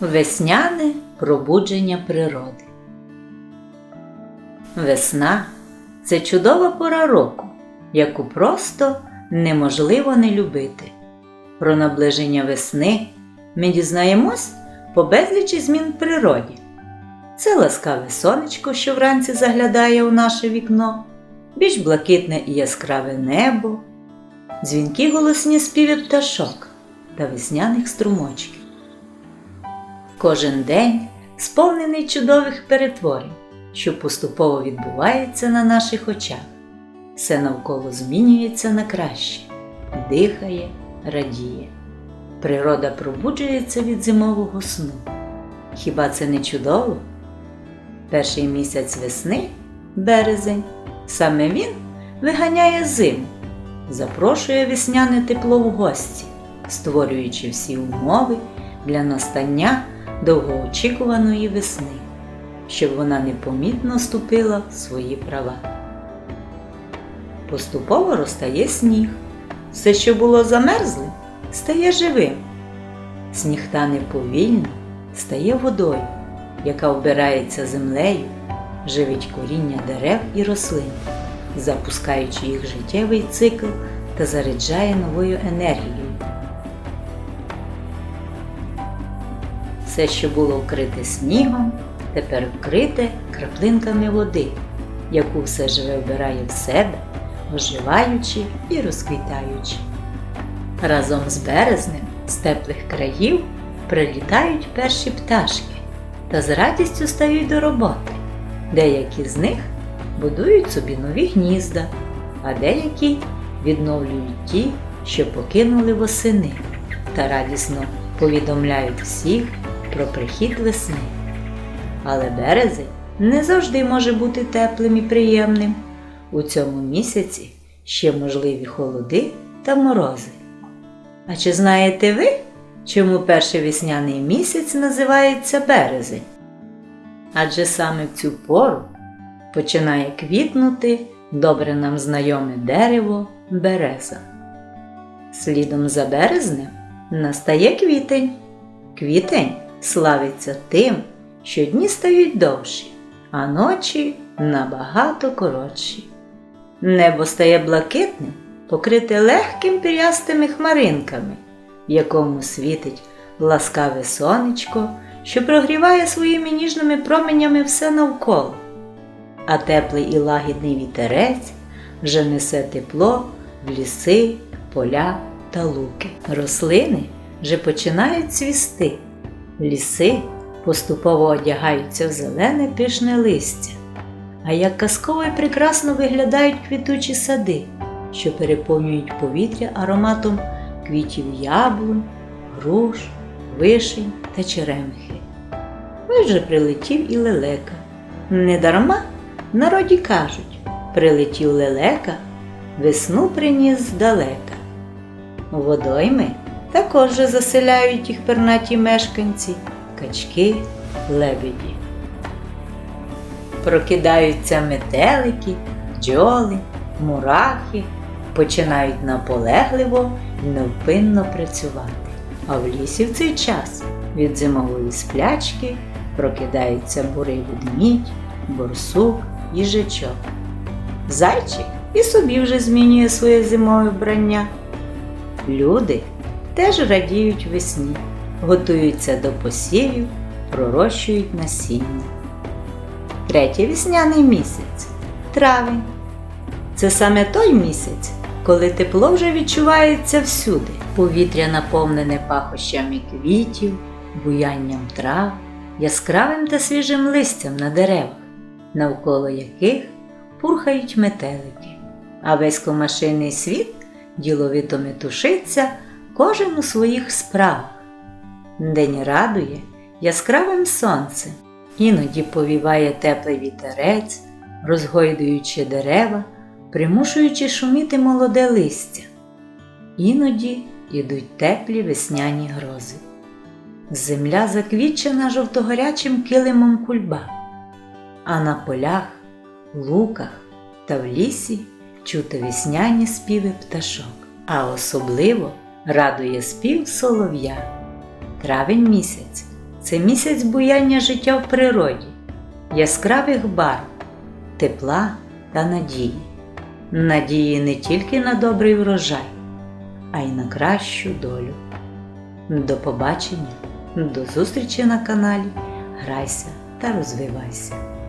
Весняне пробудження природи. Весна це чудова пора року, яку просто неможливо не любити. Про наближення весни ми дізнаємось по безлічі змін в природі. Це ласкаве сонечко, що вранці заглядає у наше вікно, більш блакитне і яскраве небо, дзвінки голосні співи пташок та весняних струмочків. Кожен день сповнений чудових перетворень, що поступово відбуваються на наших очах. Все навколо змінюється на краще, дихає, радіє. Природа пробуджується від зимового сну. Хіба це не чудово? Перший місяць весни, березень, саме він виганяє зиму, запрошує весняне тепло в гості, створюючи всі умови для настання довгоочікуваної весни, щоб вона непомітно ступила в свої права. Поступово розтає сніг. Все, що було замерзлим, стає живим. Сніг тане повільно, стає водою, яка вбирається землею, живить коріння дерев і рослин, запускаючи їх життєвий цикл та заряджає новою енергією. Все, що було вкрите снігом, тепер вкрите краплинками води, яку все живе вбирає в себе, оживаючи і розквітаючи. Разом з березнем з теплих країв прилітають перші пташки та з радістю стають до роботи. Деякі з них будують собі нові гнізда, а деякі відновлюють ті, що покинули восени, та радісно повідомляють всіх про прихід весни. Але березень не завжди може бути теплим і приємним. У цьому місяці ще можливі холоди та морози. А чи знаєте ви, чому перший весняний місяць називається березень? Адже саме в цю пору починає квітнути добре нам знайоме дерево береза. Слідом за березнем настає квітень. Квітень славиться тим, що дні стають довші, а ночі набагато коротші. Небо стає блакитним, покрите легким пірястими хмаринками, в якому світить ласкаве сонечко, що прогріває своїми ніжними променями все навколо, а теплий і лагідний вітерець вже несе тепло в ліси, поля та луки. Рослини вже починають цвісти, ліси поступово одягаються в зелене пишне листя. А як казково і прекрасно виглядають квітучі сади, що переповнюють повітря ароматом квітів яблунь, груш, вишень та черемхи. Ось вже прилетів і лелека. Недарма в народі кажуть, прилетів лелека, весну приніс здалека. Водойми також заселяють їх пернаті мешканці, качки, лебеді. Прокидаються метелики, бджоли, мурахи, починають наполегливо і невпинно працювати. А в лісі в цей час від зимової сплячки прокидається бурий ведмідь, борсук, їжачок. Зайчик і собі вже змінює своє зимове вбрання. Люди теж радіють весні, готуються до посівів, пророщують насіння. Третій весняний місяць травень. Це саме той місяць, коли тепло вже відчувається всюди. Повітря наповнене пахощами квітів, буянням трав, яскравим та свіжим листям на деревах, навколо яких пурхають метелики. А весь комашиний світ діловито метушиться кожен у своїх справах. День радує яскравим сонцем. Іноді повіває теплий вітерець, розгойдуючи дерева, примушуючи шуміти молоде листя. Іноді йдуть теплі весняні грози. Земля заквітчена жовтогорячим килимом кульба, а на полях, луках та в лісі чути весняні співи пташок, а особливо радує спів солов'я. Травень місяць це місяць буяння життя в природі, яскравих барв, тепла та надії. Надії не тільки на добрий врожай, а й на кращу долю. До побачення, до зустрічі на каналі Грайся та розвивайся.